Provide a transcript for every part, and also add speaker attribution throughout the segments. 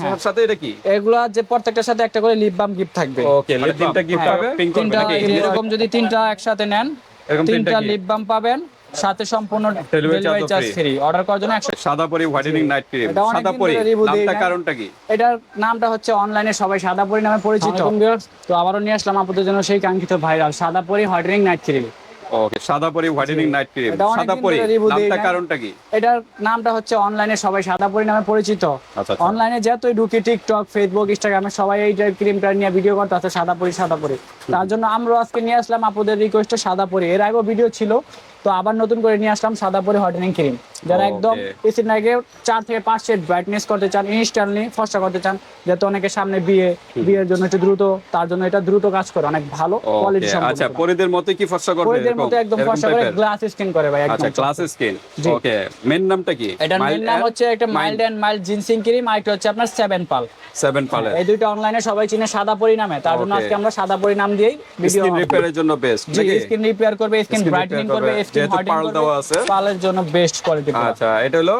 Speaker 1: হ্যাঁ।
Speaker 2: সাথে এটা কি?
Speaker 1: এগুলা যে প্রত্যেকটার সাথে একটা করে লিপ বাম গিফট থাকবে।
Speaker 2: ওকে লিপ তিনটা গিফট
Speaker 1: হ্যাঁ,
Speaker 2: পাবে? পিঙ্ক
Speaker 1: তিনটা এরকম যদি তিনটা একসাথে নেন
Speaker 2: তিনটা
Speaker 1: তিনটা লিপ বাম পাবেন সাথে সম্পূর্ণ ডেলিভারি চার্জ ফ্রি অর্ডার করার জন্য
Speaker 2: সাদা পরি হোয়াইটেনিং নাইট ক্রিম সাদা পরি নামটা কারণটা কি?
Speaker 1: এটার নামটা হচ্ছে অনলাইনে সবাই সাদা পরি নামে পরিচিত। তো আবারও নিয়ে আসলাম আপনাদের জন্য সেই কাঙ্ক্ষিত ভাইরাল সাদা পরি হোয়াইটেনিং নাইট ক্রিম
Speaker 2: ওকে সাদা পরি হোয়াইটেনিং নাইট ক্রিম সাদা পরি নামটা কারণটা কি?
Speaker 1: এটার নামটা হচ্ছে অনলাইনে সবাই সাদা পরি নামে পরিচিত।
Speaker 2: আচ্ছা, আচ্ছা।
Speaker 1: অনলাইনে যতই ঢুকি টিকটক ফেসবুক ইনস্টাগ্রামে সবাই এই ক্রিমটা নিয়ে ভিডিও করতে আছে সাদা পরি সাদা পরি তার জন্য আমরা আজকে নিয়ে আসলাম আপনাদের রিকোয়েস্টে সাদা পরি এর আগেও ভিডিও ছিল তো আবার নতুন করে নিয়ে আসলাম সাদা পরি হোয়াইটেনিং ক্রিম যারা একদম স্কিন আগে চার থেকে পাঁচ সেট ব্রাইটনেস করতে চান ইনস্ট্যান্টলি ফর্সা করতে চান যাতে অনেকের সামনে বিয়ে বিয়ের জন্য একটু দ্রুত তার জন্য এটা দ্রুত কাজ করে অনেক ভালো কোয়ালিটি সম্পন্ন
Speaker 2: আচ্ছা পরিদের মতো কি ফর্সা করবে
Speaker 1: পরিদের? মতো একদম ফর্সা করে গ্লাস স্কিন করে ভাই
Speaker 2: আচ্ছা ক্লাস স্কিন ওকে মেন নামটা কি?
Speaker 1: এটার মেন নাম হচ্ছে একটা mild and mild ginseng cream আর একটা হচ্ছে আপনার সেভেন পাল
Speaker 2: সেভেন পালে
Speaker 1: এই দুইটা অনলাইনে সবাই চিনে সাদা পরি নামে তার জন্য আজকে আমরা সাদা পরি নাম দিয়েই ভিডিও
Speaker 2: স্কিন রিপেয়ারের জন্য বেস্ট
Speaker 1: স্কিন রিপেয়ার করবে স্কিন ব্রাইটেনিং করবে
Speaker 2: যেহেতু পার্ল দেওয়া আছে।
Speaker 1: পার্লের জন্য বেস্ট কোয়ালিটি
Speaker 2: আচ্ছা এটা হলো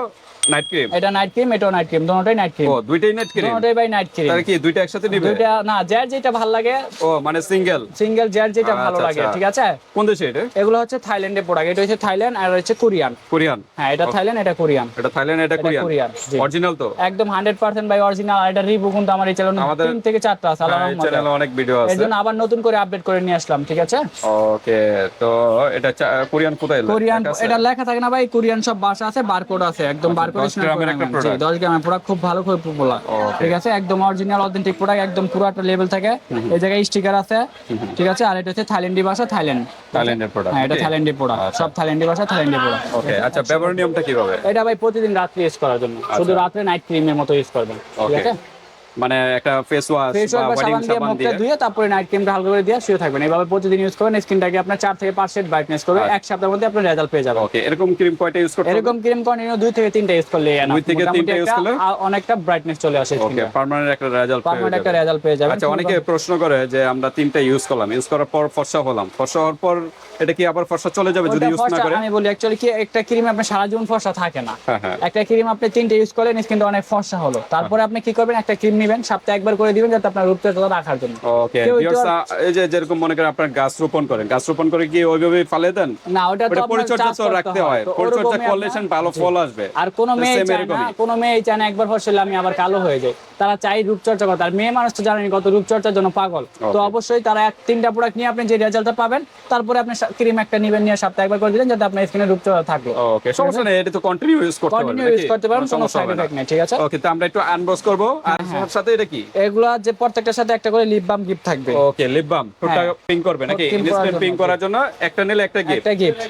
Speaker 2: নাইট ক্রিম
Speaker 1: এটা নাইট ক্রিম এটাও নাইট ক্রিম দুটোই নাইট ক্রিম
Speaker 2: ও দুইটাই নাইট ক্রিম
Speaker 1: দুটোই ভাই নাইট ক্রিম
Speaker 2: তাহলে কি দুইটা একসাথে নিবে
Speaker 1: দুইটা না যার যেটা ভালো লাগে
Speaker 2: ও মানে সিঙ্গেল
Speaker 1: সিঙ্গেল যার যেটা ভালো
Speaker 2: আচ্ছা,
Speaker 1: লাগে
Speaker 2: আচ্ছা।
Speaker 1: ঠিক আছে?
Speaker 2: কোন দেশে এটা?
Speaker 1: এগুলো হচ্ছে থাইল্যান্ডের প্রোডাক্ট এটা হচ্ছে থাইল্যান্ড আর হচ্ছে কোরিয়ান।
Speaker 2: কোরিয়ান।
Speaker 1: হ্যাঁ এটা থাইল্যান্ড এটা কোরিয়ান।
Speaker 2: এটা থাইল্যান্ড এটা কোরিয়ান?
Speaker 1: কোরিয়ান,
Speaker 2: অরিজিনাল তো?
Speaker 1: একদম হান্ড্রেড পার্সেন্ট বাই অরিজিনাল এটা রিভিউ কিন্তু আমার এই চ্যানেল তিন থেকে চারটা আছে আল্লাহর
Speaker 2: এই
Speaker 1: রহমতে।
Speaker 2: চ্যানেলে অনেক ভিডিও আছে।
Speaker 1: জন্য আবার নতুন করে আপডেট করে নিয়ে আসলাম ঠিক আছে?
Speaker 2: ওকে তো এটা কোরিয়ান কোথায়
Speaker 1: কোরিয়ান এটা লেখা থাকে না ভাই কোরিয়ান সব ভাষা আছে বারকোড আছে একদম বারকোড
Speaker 2: 10 গ্রামের একটা product।
Speaker 1: 10 গ্রামের প্রোডাক্ট খুব ভালো খুব পপুলার ঠিক আছে? একদম অরিজিনাল অথেন্টিক প্রোডাক্ট একদম পুরো একটা লেভেল থাকে। এই জায়গায় স্টিকার আছে। ঠিক আছে? আর এটা হচ্ছে থাইল্যান্ডি ভাষা থাইল্যান্ড।
Speaker 2: থাইল্যান্ডের প্রোডাক্ট
Speaker 1: হ্যাঁ এটা থাইল্যান্ডি প্রোডাক্ট সব থাইল্যান্ডি ভাষা থাইল্যান্ডি প্রোডাক্ট
Speaker 2: ওকে আচ্ছা ব্যবহার নিয়মটা কীভাবে?
Speaker 1: এটা ভাই প্রতিদিন রাত্রে ইউজ করার জন্য। শুধু রাত্রে নাইট ক্রিমের মতো ইউজ করবেন। ঠিক আছে?
Speaker 2: মানে একটা ফেস ওয়াশ
Speaker 1: ফেস ওয়াশ সাবান দিয়ে মুখটা ধুয়ে তারপরে নাইট ক্রিমটা হালকা করে দিয়ে শুয়ে থাকবেন। এইভাবে প্রতিদিন ইউজ করবেন স্কিনটাকে আপনার চার থেকে পাঁচ সেট ব্রাইটনেস করবে।
Speaker 2: আচ্ছা।
Speaker 1: এক সপ্তাহের মধ্যে রেজাল্ট পেয়ে যাবেন।
Speaker 2: ওকে এরকম ক্রিম কয়টা ইউজ করতে
Speaker 1: এরকম ক্রিম কন্টিনিউ দুই থেকে তিনটা ইউজ করলে।
Speaker 2: দুই থেকে তিনটা
Speaker 1: একটা,
Speaker 2: করলে?
Speaker 1: অনেকটা ব্রাইটনেস চলে আসে
Speaker 2: ওকে পার্মানেন্ট একটা রেজাল্ট
Speaker 1: পারমানেন্ট একটা রেজাল্ট পেয়ে যাবেন।
Speaker 2: আচ্ছা অনেকে প্রশ্ন করে যে আমরা তিনটা ইউজ করলাম। ইউজ করার পর ফর্সা হলাম। ফর্সা হওয়ার পর এটা কি আবার ফর্সা চলে যাবে যদি ইউজ না করে?
Speaker 1: আমি বলি অ্যাকচুয়ালি কি একটা ক্রিম আপনার সারা জীবন ফর্সা থাকে না।
Speaker 2: হ্যাঁ হ্যাঁ।
Speaker 1: একটা ক্রিম আপনি তিনটে ইউজ করলেন স্কিনটা অনেক ফর্সা হলো। তারপরে আপনি কি করবেন একটা ক্রিম নেবেন সপ্তাহে একবার করে দিবেন যাতে আপনার রূপচর্চা রাখার জন্য।
Speaker 2: ওকে এই যে যেরকম মনে করেন আপনার গাছ রোপণ করেন গাছ রোপণ করে কি ওইভাবে ফালে দেন?
Speaker 1: না ওটা তো
Speaker 2: পরিচর্যা তো রাখতে হয়। পরিচর্যা করলে ভালো ফল আসবে।
Speaker 1: আর কোনো মেয়ে চায় না। কোনো মেয়ে চায় না একবার ফসলে আমি আবার কালো হয়ে যাই। তারা চাই রূপচর্চা করতে। আর মেয়ে মানুষ তো জানেনি কত রূপচর্চার জন্য পাগল। তো অবশ্যই তারা এক তিনটা প্রোডাক্ট নিয়ে আপনি যে রেজাল্টটা পাবেন তারপরে আপনি ক্রিম একটা নিবেন নিয়ে সপ্তাহে একবার করে দিলেন যাতে আপনার স্কিনে রূপচর্চা থাকে
Speaker 2: ওকে সমস্যা নেই এটা তো কন্টিনিউ ইউজ করতে পারবেন
Speaker 1: কন্টিনিউ ইউজ করতে পারেন কোনো সাইড এফেক্ট নেই ঠিক আছে?
Speaker 2: ওকে তো আমরা একটু আনবক্স করব। আর
Speaker 1: হ্যাঁ,
Speaker 2: ওর সাথে এটা কি?
Speaker 1: এগুলা যে প্রত্যেকটার সাথে একটা করে লিপ বাম গিফট থাকবে।
Speaker 2: ওকে লিপ বাম
Speaker 1: হ্যাঁ।
Speaker 2: পিং করবে নাকি? ইনস্ট্যান্ট পিং করার জন্য একটা নিলে একটা গিফট
Speaker 1: একটা গিফট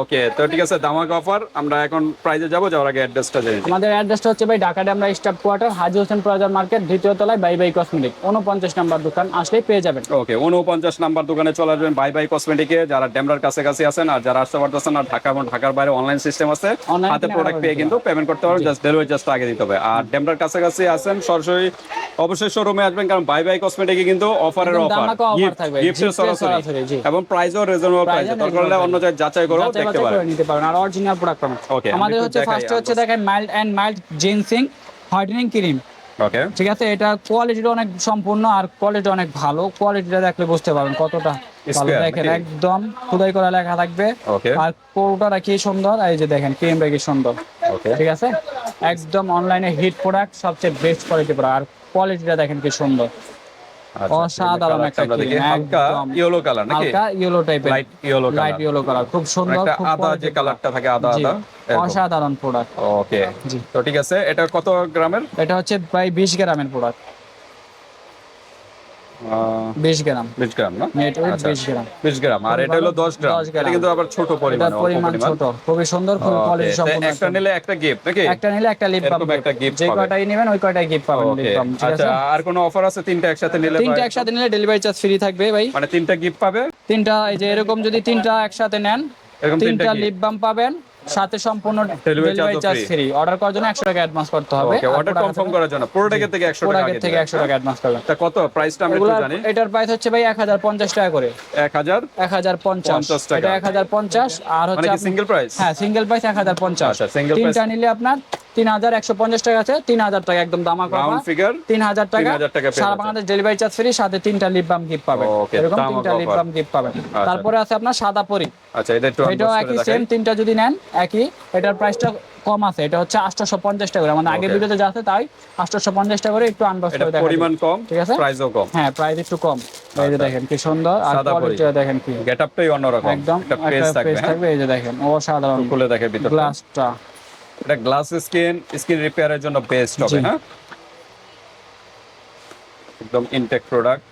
Speaker 2: ওকে তো ঠিক আছে দামাক অফার আমরা এখন প্রাইজে যাব যাওয়ার আগে অ্যাড্রেসটা জেনে
Speaker 1: আমাদের অ্যাড্রেসটা হচ্ছে ভাই Dhaka Demra staff quarter Haji Hossain plaza market দ্বিতীয় তলায় বাই বাই কসমেটিক। উনপঞ্চাশ নাম্বার দোকান আসলেই পেয়ে যাবেন।
Speaker 2: ওকে উনপঞ্চাশ নাম্বার দোকানে চলে আসবেন বাই বাই কসমেটিকে। যারা ডেমরার কাছে কাছে আছেন আর যারা আসতে পারতেছেন আর ঢাকা এবং ঢাকার বাইরে অনলাইন সিস্টেম আছে হাতে প্রোডাক্ট পেয়ে কিন্তু পেমেন্ট করতে পারবেন জাস্ট ডেলিভারি জাস্ট আগে দিতে হবে। আর ডেমরার কাছে কাছে আছেন সরাসরি অবশ্যই শোরুমে আসবেন কারণ বাই বাই কসমেটিকে কিন্তু অফারের অফার গিফটের
Speaker 1: সরাসরি।
Speaker 2: এবং প্রাইসও রিজনেবল প্রাইসে দরকার হলে অন্য জায়গায় যাচাই করে দেখতে পারেন।
Speaker 1: নিতে পারেন। আর অরিজিনাল প্রোডাক্ট
Speaker 2: Okay,
Speaker 1: আমাদের হচ্ছে ফার্স্টে হচ্ছে দেখেন mild and mild ginseng whitening cream
Speaker 2: okay
Speaker 1: ঠিক আছে? এটা কোয়ালিটিটা অনেক সম্পূর্ণ আর কোয়ালিটি অনেক ভালো। কোয়ালিটিটা দেখলে বুঝতে পারবেন কতটা ভালো। দেখেন একদম খোদাই করা লেখা থাকবে।
Speaker 2: ওকে
Speaker 1: আর কোটাটা কি সুন্দর। এই যে দেখেন ক্রিমটা কি সুন্দর।
Speaker 2: ওকে
Speaker 1: ঠিক আছে? একদম অনলাইনে হিট প্রোডাক্ট সবচেয়ে বেস্ট কোয়ালিটি প্রোডাক্ট আর কোয়ালিটিটা দেখেন কি সুন্দর। অসাধারণ একটা
Speaker 2: হালকা ইয়েলো কালার নাকি?
Speaker 1: হালকা ইয়েলো টাইপের
Speaker 2: light yellow
Speaker 1: light yellow colour খুব সুন্দর খুব
Speaker 2: আদা যে কালারটা থাকে আদা আদা
Speaker 1: অসাধারণ প্রোডাক্ট
Speaker 2: ওকে। তো ঠিক আছে এটা কত গ্রামের?
Speaker 1: এটা হচ্ছে প্রায় বিশ গ্রামের প্রোডাক্ট বিশ গ্রাম।
Speaker 2: বিশ গ্রাম না?
Speaker 1: নেট ওয়েট
Speaker 2: আচ্ছা।
Speaker 1: বিশ গ্রাম।
Speaker 2: বিশ গ্রাম। আর এটা হলো দশ গ্রাম।
Speaker 1: 10 গ্রাম।
Speaker 2: এটা কিন্তু আবার ছোট পরিমাণ অল্প
Speaker 1: পরিমাণ ছোট। খুবই সুন্দর
Speaker 2: Okay,
Speaker 1: কোয়ালিটি সম্পূর্ণ
Speaker 2: একটা নিলে একটা গিফট নাকি?
Speaker 1: একটা নিলে একটা লিপ বাম
Speaker 2: একটা gift
Speaker 1: যে কয়টাই নেবেন ওই কয়টাই গিফট পাবেন লিপ বাম ঠিক
Speaker 2: আচ্ছা
Speaker 1: আছে?
Speaker 2: আর কোনো অফার আছে? তিনটা একসাথে নিলে
Speaker 1: তিনটা একসাথে নিলে ডেলিভারি চার্জ ফ্রি থাকবে ভাই।
Speaker 2: মানে তিনটা গিফট পাবে?
Speaker 1: তিনটা এই যে এরকম যদি তিনটা একসাথে নেন
Speaker 2: এরকম তিনটা
Speaker 1: লিপ বাম পাবেন। সাথে সম্পূর্ণ ডেলিভারি চার্জ ফ্রি অর্ডার করার জন্য 100 টাকা অ্যাডভান্স করতে হবে।
Speaker 2: ওকে অর্ডার কনফার্ম করার জন্য। প্রোডাক্টের থেকে 100 টাকা
Speaker 1: প্রোডাক্টের
Speaker 2: আগে
Speaker 1: থেকে
Speaker 2: দিবেন।
Speaker 1: 100 টাকা অ্যাডভান্স করবেন
Speaker 2: তা কত? প্রাইসটা আমরা একটু জানি।
Speaker 1: এটার প্রাইস হচ্ছে ভাই 1050 টাকা করে।
Speaker 2: 1000
Speaker 1: 1050
Speaker 2: 50 টাকা।
Speaker 1: এটা 1050 আর
Speaker 2: মানে
Speaker 1: হচ্ছে
Speaker 2: সিঙ্গেল প্রাইস
Speaker 1: হ্যাঁ সিঙ্গেল প্রাইস 1050
Speaker 2: আচ্ছা, single
Speaker 1: তিনটা নিলে আপনার তিন হাজার একশো পঞ্চাশ টাকা আছে। তিন হাজার টাকা একদম দামা
Speaker 2: ফিগার
Speaker 1: তিন হাজার টাকা।
Speaker 2: 3000 টাকা পেয়ে
Speaker 1: সারা বাংলাদেশ ডেলিভারি চার্জ ফ্রি সাথে তিনটা লিপ বাম গিফট পাবেন। এরকম তিনটা লিপ বাম গিফট পাবেন। তারপরে আছে আপনার সাদা পরি।
Speaker 2: আচ্ছা এটা একটু
Speaker 1: এটাও একই সেম তিনটা যদি নেন একই। এটার প্রাইসটা কম আছে। এটা হচ্ছে আটশোশো পঞ্চাশ টাকা করে। মানে আগের ভিডিওতে যা আছে তাই আটশোশো পঞ্চাশ টাকা করে একটু আনবক্স করে দেখা
Speaker 2: পরিমাণ কম
Speaker 1: ঠিক আছে?
Speaker 2: প্রাইসও কম।
Speaker 1: হ্যাঁ প্রাইস একটু কম। এই যে দেখেন কি সুন্দর। আর কোয়ালিটিটা দেখেন কি।
Speaker 2: গেটআপটাই অন্যরকম।
Speaker 1: একদম
Speaker 2: একটা পেজ থাকবে হ্যাঁ?
Speaker 1: থাকবে এই যে দেখেন অসাধারণ
Speaker 2: খুলে দেখে ভিতরটা।
Speaker 1: গ্লাসটা
Speaker 2: এটা গ্লাস স্কিন স্কিন রিপেয়ারের জন্য বেস্ট হবে। হ্যাঁ? একদম ইনটেক প্রোডাক্ট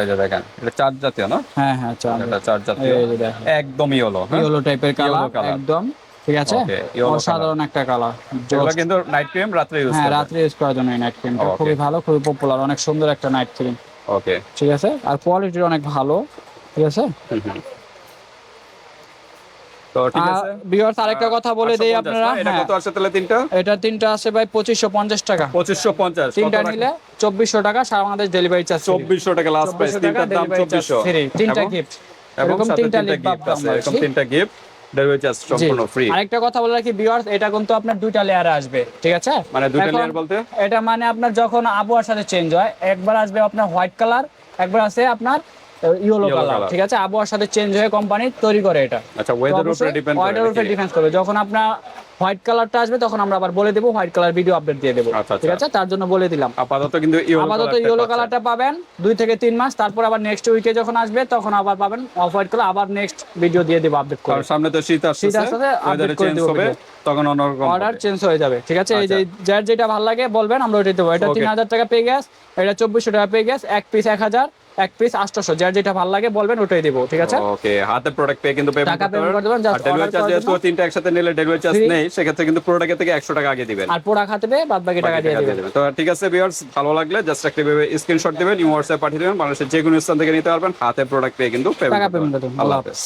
Speaker 2: এই যে দেখেন এটা চার্জ জাতীয় না?
Speaker 1: হ্যাঁ হ্যাঁ চল
Speaker 2: এটা চার্জ জাতীয়।
Speaker 1: এই যে দেখেন।
Speaker 2: একদম ইয়েলো হ্যাঁ?
Speaker 1: ইয়েলো টাইপের কালার। একদম। ঠিক আছে? অসাধারণ একটা কালার
Speaker 2: এগুলো কিন্তু নাইট ক্রিম রাত্রে ইউজ
Speaker 1: হ্যাঁ রাত্রে ইউজ করার জন্য নাইট ক্রিমটা
Speaker 2: Okay.
Speaker 1: খুবই ভালো খুবই পপুলার অনেক সুন্দর একটা নাইট ক্রিম
Speaker 2: ওকে
Speaker 1: ঠিক আছে? আর কোয়ালিটি অনেক ভালো। ঠিক আছে?
Speaker 2: তো ঠিক আছে।
Speaker 1: বিয়ার্স আরেকটা কথা বলে দেই
Speaker 2: 850
Speaker 1: আপনারা
Speaker 2: এটা কত আছে তাহলে তিনটা?
Speaker 1: এটা তিনটা আছে ভাই পঁচিশশো পঞ্চাশ টাকা।
Speaker 2: পঁচিশশো পঞ্চাশ
Speaker 1: তিনটা নিলে চব্বিশশো টাকা সারা বাংলাদেশ ডেলিভারি চার্জ
Speaker 2: চব্বিশশো টাকা লাস্ট প্রাইস তিনটার দাম চব্বিশশো।
Speaker 1: তিনটা গিফট
Speaker 2: এবং
Speaker 1: তিনটা
Speaker 2: তিনটা
Speaker 1: লিপ বাপ
Speaker 2: গিফট আছে এরকম তিনটা গিফট ডেলিভারি চার্জ সম্পূর্ণ ফ্রি
Speaker 1: আরেকটা কথা বলে রাখি ভিউয়ার্স এটা কিন্তু আপনার দুইটা লেয়ারে আসবে ঠিক আছে?
Speaker 2: মানে দুইটা লেয়ার বলতে?
Speaker 1: এটা মানে আপনার যখন আবহাওয়ার সাথে চেঞ্জ হয় একবার আসবে আপনার হোয়াইট কালার একবার আছে আপনার ইয়েলো কালার। ঠিক আছে? আবহাওয়ার সাথে চেঞ্জ হয়ে কোম্পানি তৈরি করে এটা।
Speaker 2: আচ্ছা ওয়েদার উপরে ডিপেন্ড
Speaker 1: ওয়েদার উপরে
Speaker 2: নাকি?
Speaker 1: ডিফেন্স করবে। যখন আপনার হোয়াইট কালারটা আসবে তখন আমরা আবার বলে দেবো হোয়াইট কালার ভিডিও আপডেট দিয়ে দেবো।
Speaker 2: আচ্ছা,
Speaker 1: ঠিক
Speaker 2: আচ্ছা।
Speaker 1: আছে? তার জন্য বলে দিলাম।
Speaker 2: আপাতত কিন্তু
Speaker 1: আপাতত ইয়েলো কালারটা পাবেন দুই থেকে তিন মাস। তারপর আবার নেক্সট উইকে যখন আসবে তখন আবার পাবেন অফ হোয়াইট কালার আবার নেক্সট ভিডিও দিয়ে দেবো আপডেট করে।
Speaker 2: সামনে তো শীত আসছে
Speaker 1: শীত
Speaker 2: ওয়েদারে
Speaker 1: update করে দেবো
Speaker 2: তখন অন্যরকম
Speaker 1: অর্ডার চেঞ্জ হয়ে যাবে ঠিক আছে? এই যে
Speaker 2: আচ্ছা।
Speaker 1: যার যেটা ভালো লাগে বলবেন আমরা দেবো। এটা তিন হাজার টাকা পেয়ে গেছ এটা চব্বিশশো টাকা পেয়ে গেছ এক পিস এক হাজার। এক পিস আটশোশো। যার যেটা ভালো লাগে বলবেন ওটাই দেবো ঠিক আছে?
Speaker 2: ওকে হাতে প্রোডাক্ট পেয়ে কিন্তু পেমেন্ট
Speaker 1: টাকা পেমেন্ট করে দেবেন,
Speaker 2: ডেলিভারি চার্জ তিনটা একসাথে নিলে ডেলিভারি চার্জ নেই সেক্ষেত্রে কিন্তু প্রোডাক্ট থেকে একশো টাকা আগে দিবেন।
Speaker 1: আর প্রোডাক্ট হাতে পেয়ে বাদ বাকি টাকা দিয়ে দেবেন।
Speaker 2: তো ঠিক আছে ভিউয়ার্স ভালো লাগলে জাস্ট একটা স্ক্রিনশট দিবেন ইউ হোয়াটসঅ্যাপ পাঠিয়ে দেবেন বাংলাদেশের যে কোনো স্থান থেকে নিতে পারবেন হাতে প্রোডাক্ট পেয়ে কিন্তু
Speaker 1: টাকা
Speaker 2: পেমেন্ট
Speaker 1: করে দেবেন আল্লাহ
Speaker 2: হাফেজ।